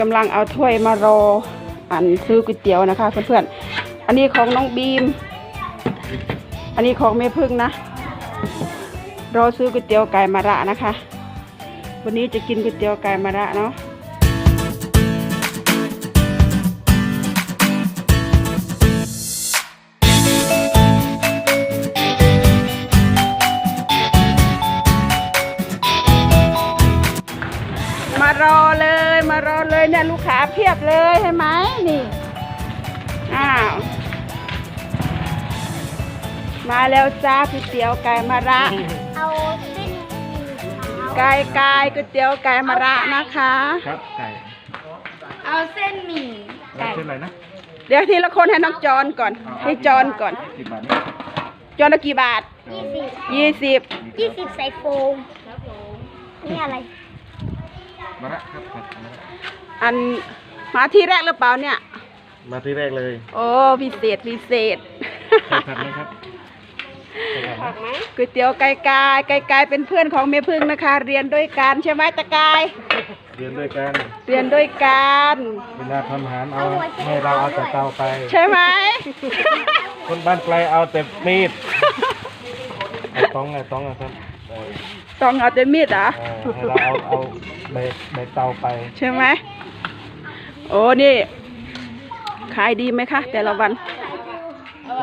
กำลังเอาถ้วยมารออันซื้อก๋วยเตี๋ยวนะคะเพื่อนๆ อันนี้ของน้องบีม อันนี้ของแม่พึ่งนะ รอซื้อก๋วยเตี๋ยวไก่มะระนะคะ วันนี้จะกินก๋วยเตี๋ยวไก่มะระเนาะ ลยเนี่ยลูกค้าเพียบเลยใช่ไหมนี่อ้าวมาแล้วจ้าก๋วยเตี๋ยวไก่มะระเอาเส้นหมี่ขาวไก่ไก่ก๋วยเตี๋ยวไก่มะระนะคะ ครับไก่เอาเส้นหมี่แล้วเส้นอะไรนะเดี๋ยวทีละคนให้น้องจอนก่อนให้จอนก่อนสิบบาทจอนละกี่บาทยี่สิบยี่สิบยี่สิบใส่โฟมนี่อะไรมาละครับครับมาละ อันมาที่แรกหรือเปล่าเนี่ย มาที่แรกเลยโอ้พิเศษพิเศษไข่ผัดไหมครับไข่ผัดไหมก๋วยเตี๋ยวไก่ไก่ไก่ไก่เป็นเพื่อนของเมพึ่งนะคะ เรียนด้วยกันใช่ไหมตะกาย เรียนด้วยกัน เรียนด้วยกัน เวลาทำอาหารเอาให้เราเอาแต่เตาไป ใช่ไหม คนบ้านไกลเอาแต่มีดไอ้ต้องไอ้ต้องอะครับเออต้องเอาแต่มีดเหรอะเออให้เราเอาเอาในในเตาไป ใช่ไหมโอ้นี่ ขายดีไหมคะ แต่ละวัน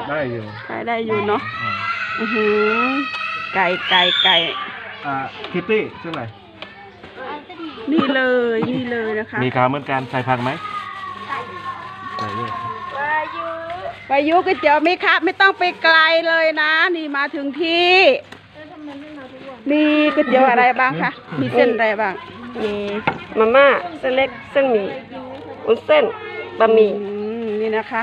ได้อยู่ขายได้อยู่เนาะอืมอือหือไก่ไก่ไก่ อ่าคิตตี้เส้นอะไรนี่เลยนี่เลยนะคะมีขาวเหมือนกันใส่ผักไหมใส่ด้วยไปยุก๋วยเตี๋ยวไหมครับ ไม่ต้องไปไกลเลยนะ นี่มาถึงที่ มีก๋วยเตี๋ยวอะไรบ้างคะ มีเส้นอะไรบ้าง มีมาม่าเส้นเล็กเส้นหมี่ วุ้นเส้นบะหมี่อืมนี่นะคะ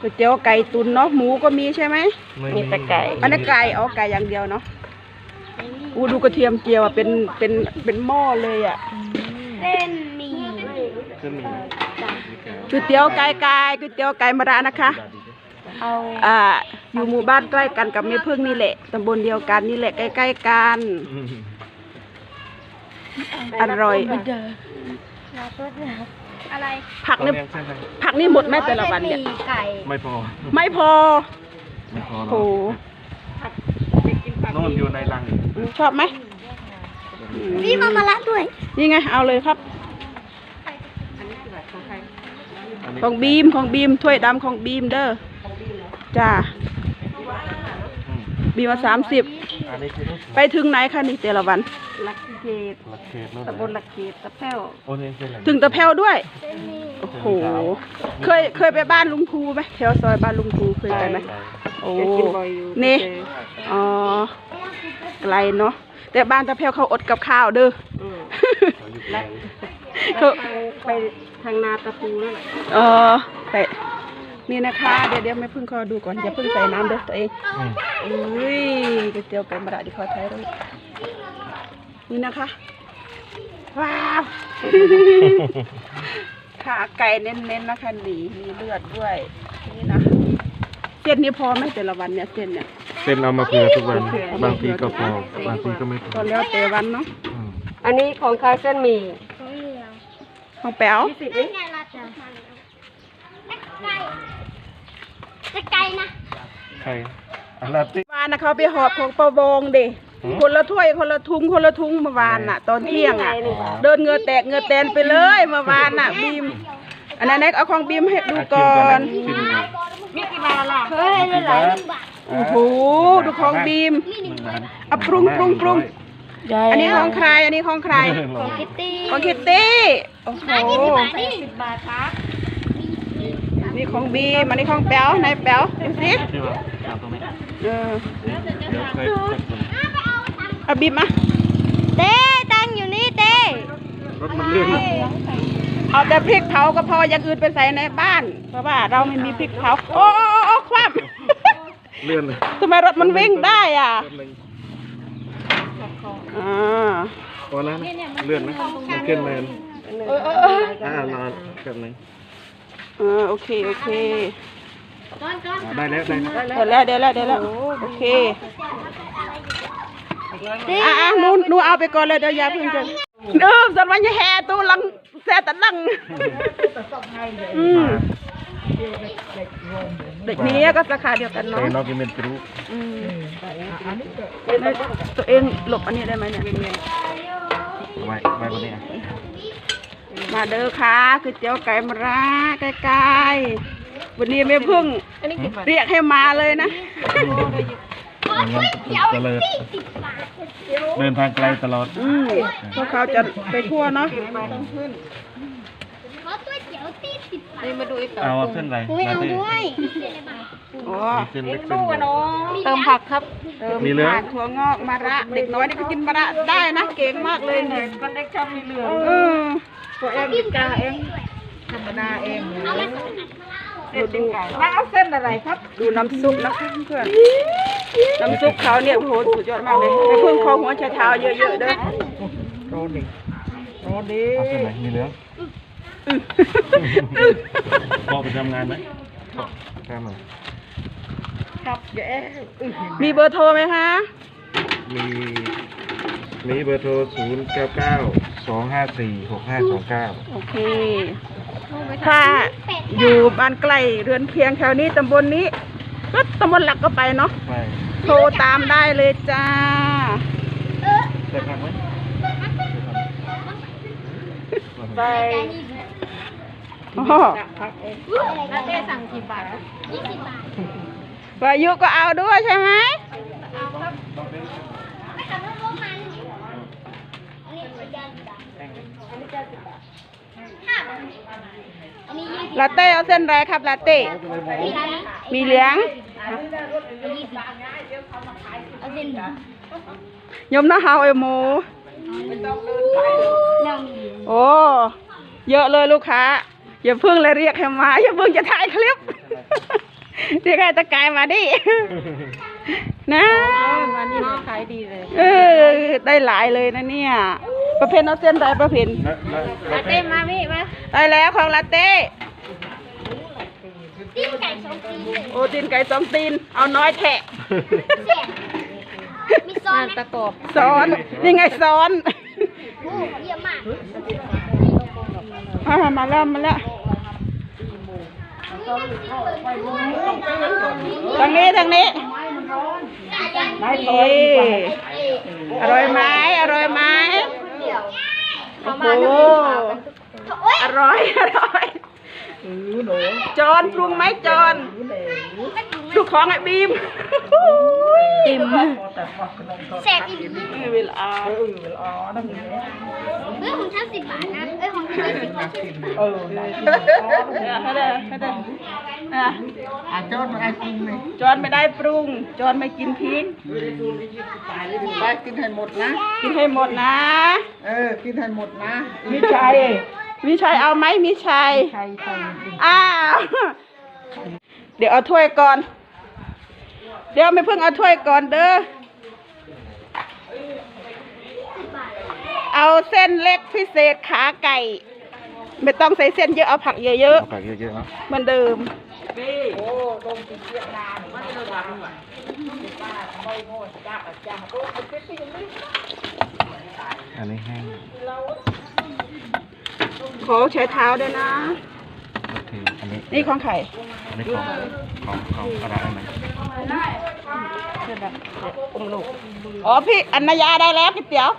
ก๋วยเตี๋ยวไก่ตุนเนาะหมูก็มีใช่ไหมไม่มีแต่ไก่ อันนี้นไก่เอาไก่อย่างเดียวเนาะอู้ดูกระเทียมเจียวอะเป็นเป็นเป็นหม้อเลยอะเส้นหมี่เส้นหมี่ก๋วยเตี๋ยวไก่ไก่ก๋วยเตี๋ยวไก่มะระนะคะ เอาอ่าอยู่หมู่บ้านใกล้กันกับแม่พึ่งนี่แหละตำบลเดียวกันนี่แหละใกล้ๆกันอืมอร่อย อะไรผักเอาเนี่ยเลี้ยงเส้นอะไรผักนี่หมดไหมแต่ละวันเนี่ยส้หมี่ไก่ไม่พอ ไม่พอ ไม่พอหรโหอกโน่นอยู่ในรังอีกชอบไหมอืมนี่มามาละด้วยนี่ไงเอาเลยครับ อันนี้ของบีมของบีมถ้วยดำของบีมเด้อจ้าอืม บีมมาสามสิบอันนี้คือไปถึงไหนคะนี่แต่ละวันลักเกตหลักเขตโน่นตำบลลักเกตตะแพ้วโอ้นี่เส้นอะไรถึงตะแพวด้วยเส้นหมี่โอ้โหเคยเคยไปบ้านลุงภูไหมแถวซอยบ้านลุงภูเคยไปไหมโอ้แกกินบ่อยอยู่นี่เจออ๋อไกลเนาะแต่บ้านตะแพวเขาอดกับข้าวเด้ออืมเขาทางไปทางนาตะปูนั่นแหละเออไป นี่นะคะ เดี๋ยวเดี๋ยวไม่พึ่งขอดูก่อนอย่าเพึ่งใส่น้ำเด้อตัวเองอืมอุ้ยก๋วยเตี๋ยวไก่มะระดิขอไทยด้วยนี่นะคะ ว้าวขาไก่เน้นๆนะคะหนีมีเลือดด้วยนี่นะเส้นนี้พอไหมแต่ละวันเนี่ยเส้นเนี่ยเส้นเอามาเผื่อทุกวัน บางทีก็พอบางทีก็ไม่พอก็แล้วแต่วันเนาะอืมอันนี้ของเขาเส้นหมี่ของเหลืองของแป๋ว ยี่สิบ นี่ไงล่ะจ้ะไก่ จะไก่นะใครอันลาติ วานนะเขาไปหอบของประวงเด็หือคนละถ้วยคนละทุงคนละทุงเมื่อวานน่ะ ตอนเที่ยงอะอ๋อเดินเหงือแตกเหงือแตนไปเลยเมื่อวานน่ะบีม อันนั้นแน็กเอาของบีมให้ดูก่อน ชิมก่อนมีกี่บาทล่ะเฮ้ยได้หลายบาทโอ้โหดูของบีมหนึ่งล้านอะปรุงปรุงปรุง อันนี้ของใครอันนี้ของใครของคิตตี้ของคิตตี้โอ้โหอันนี้สิบบาทนี่สิบบาทครับ นี่ของบีมอันนี้ของแป๋วไหนแป๋วดูสิที่ว่าตามตรงนี้เออเดี๋ยวเคยเคยคนเอาบีมมาเต้ตังอยู่นี่เต้รถมันเลื่อนเอาแต่พริกเผาก็พออย่างอื่นไปใส่ในบ้าน เพราะว่าเราไม่มีพริกเผาโอ้โอ้โอ้โอ้คว่ำเลื่อนเลยทำไมรถมันวิ่งได้อะแป๊บนึงอ่าพอแล้วนะเลื่อนนะมันขึ้นเลยอ่ารอแป๊บนึง เออโอเคโอเคก้อนก้อนอ่าได้แล้วได้แล้วเดี๋ยวแล้วเดี๋ยวแล้วเดี๋ยวแล้วโอเคเต้อะอะหนูหนูเอาไปก่อนเลยเดี๋ยวอย่าเพิ่งจะเออสันวันจะแห่ตู้ลังแซ่ตะลังอืมเด็กนี้ก็ราคาเดียวกันแต่เนาะนอกกินเป็นตรูอืมในตัวเองหลบอันนี้ได้ไหมเนี่ยไว้ไว้บนนี้อะ มาเด้อค่ะก๋วยเตี๋ยวไก่มะระใกล้ๆวันนี้แม่พึ่งเรียกให้มาเลยนะอย่างนั้นจะเลิศเดินทางไกลตลอดอืมพวกเขาจะไปทั่วเนาะขอก๋วยเตี๋ ยวตีสิบบาทเอาเส้นอะไรไม่เอาลาเต้ด้วยอ๋อมีเส้นเล็กเส้นใหญ่ เติมผักครับ เติมมีเหลืองผักถั่วงอกมะระเด็กน้อยนี่ก็กินมะระได้นะเก่งมากเลยเนี่ยก็เล็กชอบมีเหลืองเออตัวเองกินกาเองธรรมดาเองเอามาดูดูมาเอาเส้นอะไรครับ ดูน้ำซุปนะคะเพื่อนน้ำซุปเขาเนี่ยโอ้โหสุดยอดมากเลยไปเพิ่งคอหัวชายเท้าเยอะๆเด้อโรดีโรดีเอาเส้นไหนมีเหลืองอื้อ พ่อไปทำงานไหมพ่อทำหน่อยครับแย่มีเบอร์โทรไหมคะ มีมีเบอร์โทรศูนย์เก้าเก้าสองห้าสี่หกห้าสองเก้าโอเค ถ้าอยู่บ้านใกล้เรือนเคียงแถวนี้ตำบลนี้ ก็ตำบลหลักก็ไปเนาะ ไปโทรตามได้เลยจ้าได้พักไหมไปอ๋อ พักเอลาเต้สั่งกี่บาทยี่สิบบาทวายุก็เอาด้วยใช่ไหมเอาครับไม่ทำให้พวกมันอันนี้เป็นยาสิบบาทอันนี้เก้าสิบบาทลาเต้เอาเส้นอะไรครับลาเต้ มีเหลืองยี่สิบบาทเอาเส้นเองยมนะเฮาไอหมูโอ้ เยอะเลยลูกค้า อย่าเพิ่งเลยเรียกให้มา อย่าเพิ่งจะถ่ายคลิป เรียกให้ตะกายมาดิ นะวันนี้ขายดีเลย เออ ได้หลายเลยนะเนี่ย ประเพณเอาเส้นใดประเพณแล้วแล้วลาเต้มาพี่มาได้แล้วของลาเต้ตีนไก่สองตีนเลยโอ้ตีนไก่สองตีน เอาน้อยแทะเสียมีซอสไหมตะกอบซ้อน นี่ไงซ้อนโอ้เยี่ยมมากอ่ามาแล้วมาแล้ว ทางนี้ทางนี้นี่อร่อยไหมอร่อยไหมโอ้โหอร่อยอร่อยจอนปรุงไหมจอนดูของไอ้บีมอิ่มแสบอีกนิดเวลาเฮ้ยของฉันสิบบาทนะเอ้ยของ ฉันสิบบาทเออให้ได้ให้ได้อะอาจอนไอ้ปรุงเลยจอนไม่ได้ปรุง จอนไม่กินพริกไปกินให้หมดนะ กินให้หมดนะ เออ กินให้หมดนะมีชัยมีชัยเอาไหมมีชัยใครใครอ้าวเดี๋ยวเอาถ้วยก่อน เดี๋ยวไม่เพิ่งเอาถ้วยก่อนเด้อ เอาเส้นเล็กพิเศษขาไก่ ไม่ต้องใส่เส้นเยอะเอาผักเยอะเอาผักเยอะๆเนาะๆเหมือนเดิม อันนี้แห้งขอใช้เท้าด้วยนะ โอเคอันนี้นี่ของไข่อันนี้ของของของอะไรไหมอ๋อพี่อันนายาได้แล้วก๋วยเตี๋ยว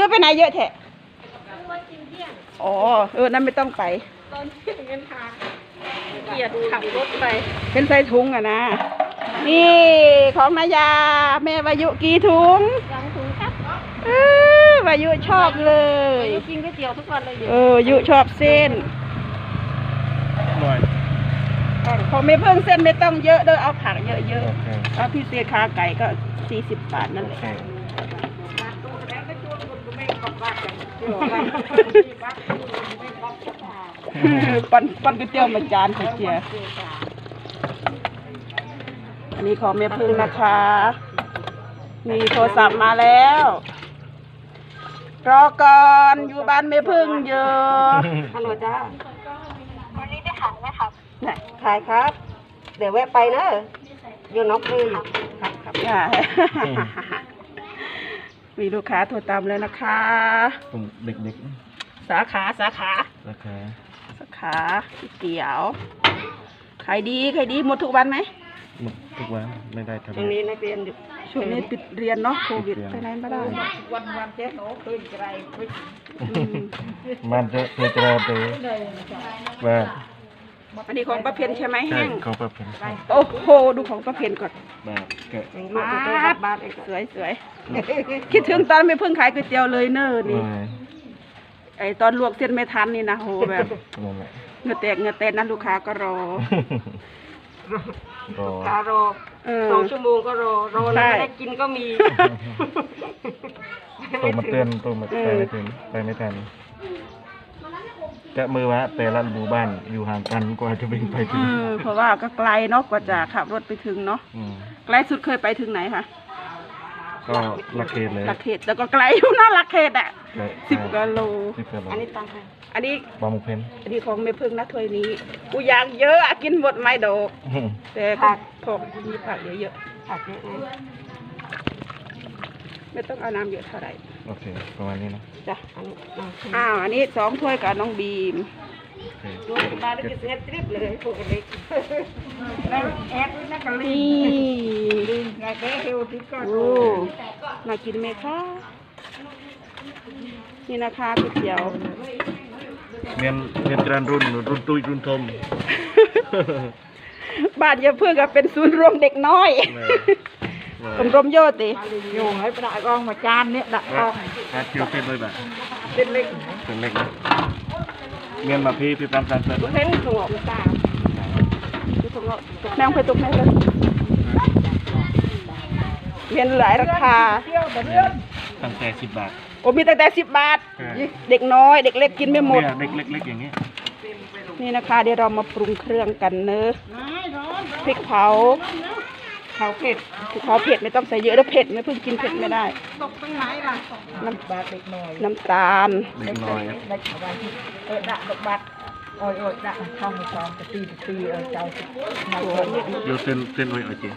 ซื้อไปไหนเยอะแท้อ๋อเออนั่นไม่ต้องไปเกียดขับรถไป เป็นใส่ถุงอะนะ นี่ของนายา แม่วายุกี่ถุงสองถุงครับเออวายุชอบเลยกินก๋วยเตี๋ยวทุกวันเลยอยู่เออยุชอบเส้นหน่อยของไม่เพิ่งเส้นไม่ต้องเยอะเด้อเอาผักเยอะโอเคๆเอาพิเศษขาไก่ก็สี่สิบบาทนั่นโอแหละเค ปันปันก๋วยเตี๋ยวมาจานก๋วยเตี๋ยวอันนี้ของแม่พึ่งนะคะ มีโทรศัพท์มาแล้ว รอก่อนอยู่บ้านแม่พึ่งเยอะฮัลโหลจ้าน่ะขายครับ เดี๋ยวแวะไปนะอยู่นอกนี่ครับครับอ่า มีลูกค้าโทรตามเลยนะคะ ตรงเด็กสาขาสาขาราคาสาขาก๋วยเตี๋ยวขายดีขายดีหมดทุกวันไหม หมดทุกวันไม่ได้ทำ ตรงนี้นักเรียนอยู่ช่วงนี้ปิดเรียนเนาะโควิดปิดไปเรียนไหนไม่ได้วันวันเจ๊โน้เคยไกลเคยมันจะเคยเจอไปว่า อันนี้ของป้าเพนใช่ไหมใช่แห้ง เขาประเพณโอ้โห ดูของป้าเพนก่อนแบบแกะยังลูกจะกลับบ้านเองสวยสวยคิดถึงตอนไม่เพิ่งขายก๋วยเตี๋ยวเลยเนอะนี่ไม่ไอตอนลวกเส้นไม่ทันนี่นะโหแบบนั่นแหละ เหงื่อแตกเหงื่อแตนนะลูกค้าก็รอก็คารอเออ สองชั่วโมงก็รอ รอแล้วใช่ ไม่ได้กินก็มีโทรมาเตือนโทรมาไปไม่ถึงไปไม่ทัน จะมือวะแต่ละหมู่บ้านอยู่ห่างกันกว่าจะวิ่งไปถึอืงมเพราะว่าก็ไกลเนาะกว่าจะขับรถไปถึงเนาะอืมไกลสุดเคยไปถึงไหนคะก็ละเขตเลยลักเขตแล้วก็ไกลอยู่นะลักเขตอะเลยสิบกิโลสิบกิโลอันนี้ตังค์ใครอันนี้บางมุกเพนอันนี้ของไม่พึ่งนะถ้วยนี้กูอยากเยอะอะกินหมดไม่ดอกแต่ก็พอมีผักเยอะผักเยอะนะๆไม่ต้องเอาน้ำเยอะเท่าไหร่ โอเค ประมาณนี้นะจ้ะอันนี้มาชิมอ้าวอันนี้สองถ้วยกับน้องบีมโอเคดูบ้านได้กินเสร็จทริปเลยพวกเล็กแล้วแอดนั่นก็ลีนี่ไงเด้เฮลที่ก็โอ้น่ากินไหมคะนี่นะคะก๋วยเตี๋ยวเมียนเมียนจรันรุ่นรุ่นตุ้ยรุ่นทม บ้านยาเพื่อกับเป็นศูนย์รวมเด็กน้อย แม่ ชมรมโยติอยู่ให้ประดากองมาจานเนี่ยดักกองอาคิวเส้นเลยแบบเป็นเล็กเป็นเล็กนะเมียนมาพี่พี่ปันปันเส้นเพ้นถั่วมันตาตกแมงไปตกแมงเลยเรียนหลายราคาเที่ยวแต่เรื่องตั้งแต่สิบบาทโอ้มีตั้งแต่สิบบาทใช่เด็กน้อยเด็กเล็กกินไม่หมด เนี่ยเล็กเล็กเล็กอย่างนี้นี่นะคะเดี๋ยวเรามาปรุงเครื่องกันเนอะไม่ร้อนพริกเผา เขาเผ็ดพริกเผาเผ็ดไม่ต้องใส่เยอะแล้วเผ็ดไม่เพิ่งกินเผ็ดไม่ได้ ตกตรงไหนล่ะน้บาทเล็กน้อยำน้ำตาลเล็กน้อยเล็กเอาไว้ที่เออดักดอกบัตรโอ้ยโอ้ยดักช่องช่องตะตีตะตีเออเจ้าสิไม่คนเนี่ยเดี๋ยวเส้นเส้นไว้เอาจริง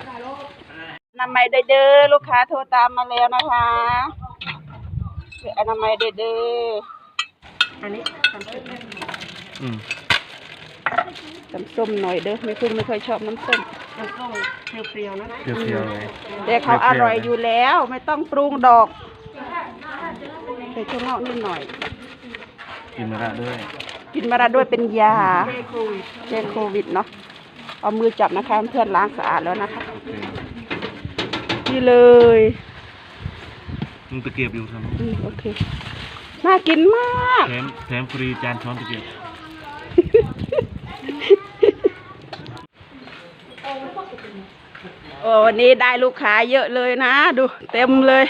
อนามัยเด้อเด้อลูกค้าโทรตามมาแล้วนะคะเดี๋ยวอนามัยเด้อเด้ออันนี้ทำเสร็จแล้วอืมน้ำส้มหน่อยเด้อไม่คุณไม่ค่อยชอบน้ำส้ม มันก็เปรี้ยวๆนะเปรี้ยวๆเลยแต่เขาอร่อยอยู่แล้วไม่ต้องปรุงดอกใส่ถั่วงอกนิดหน่อย กินมะระด้วย กินมาราด้วยเป็นยาเจโควิดแก้โควิดเนาะเอามือจับนะคะเพื่อนล้างสะอาดแล้วนะคะโอเคนี่เลยมึงตะเกียบอยู่ทำอืมโอเคน่ากินมาก แถมแถมฟรีจานช้อนตะเกียบ โอ้วันนี้ได้ลูกค้าเยอะเลยนะ ดูเต็มเลย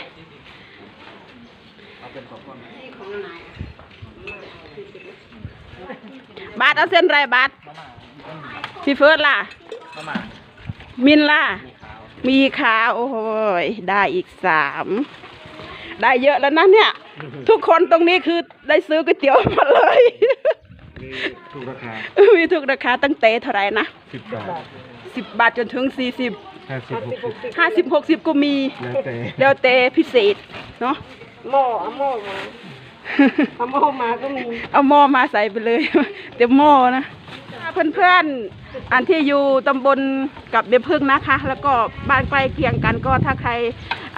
บาทเอาเส้นไรบาทพี่เฟิร์สล่ะ มินล่ะ มีขาวโอ้โหยได้อีกสามได้เยอะแล้วนะเนี่ย ทุกคนตรงนี้คือได้ซื้อก๋วยเตี๋ยวมาเลยนี่ถูกราคามีทุกราคาตั้งแต่เท่าไหร่นะสิบบาท สิบบาทจนถึงสี่สิบห้าสิบหกสิบห้าสิบหกสิบก็มี แล้วแต่แล้วแต่พิเศษเนาะ หม้อเอาหม้อมาเอาหม้อมาก็มีเอาหม้อมาใส่ไปเลยเต็มหม้อนะเพื่อนๆ อันที่อยู่ตำบลกับเบียพึ่งนะคะ แล้วก็บ้านใกล้เคียงกันก็ถ้าใคร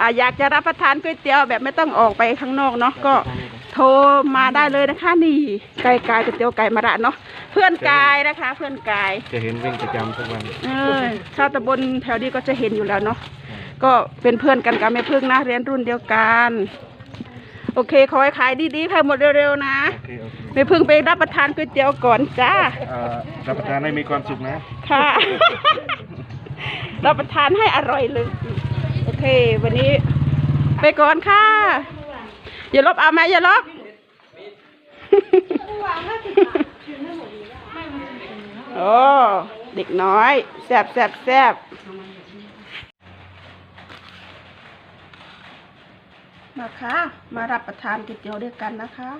อ่าอยากจะรับประทานก๋วยเตี๋ยวแบบไม่ต้องออกไปข้างนอกเนาะก็ โทรมาได้เลยนะคะ นี่ไก่กายก๋วยเตี๋ยวไก่มะระเนาะเพื่อนกายนะคะ เพื่อนกายจะเห็นวิ่งประจำทุกวันเออชาวตำบลแถวนี้ก็จะเห็นอยู่แล้วเนาะก็เป็นเพื่อนกันกับแม่พึ่งนะเรียนรุ่นเดียวกัน โอเคขอให้ขายดีๆขายหมดเร็วๆนะโอเคโอเคแม่พึ่งไปรับประทานก๋วยเตี๋ยวก่อนจ้าเอ่อรับประทานให้มีความสุขนะ ค่ะ รับประทานให้อร่อยเลย โอเค วันนี้ไปก่อนค่ะ อย่าลบเอาไหมอย่าลบโอ้เด็กน้อยแซบแซบแซบนะคะมารับประทานก๋วยเตี๋ยวด้วยกันนะคะ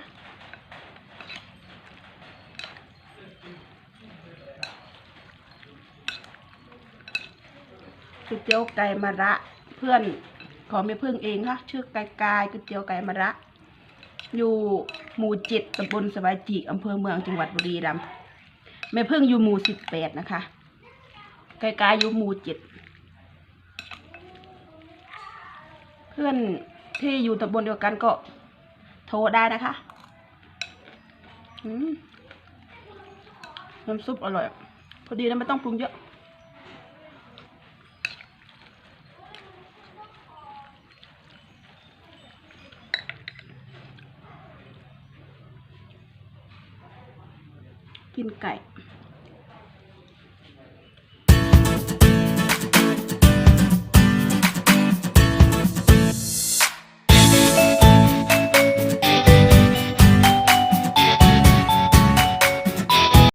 ก๋วยเตี๋ยวไก่มะระ เพื่อนของแม่พึ่งเองค่ะชื่อไก่ไกายก๋วยเตี๋ยวไก่มะระ อยู่หมู่เจ็ดตำบลสบายจีกอำเภอเมืองจังหวัดบุรีรัมย์แม่พึ่งอยู่หมู่สิบแปดนะคะไกลๆอยู่หมู่เจ็ดเพื่อนที่อยู่ตำบลเดียวกันก็โทรได้นะคะน้ำซุปอร่อย พอดีแล้วไม่ต้องปรุงเยอะ กินไก่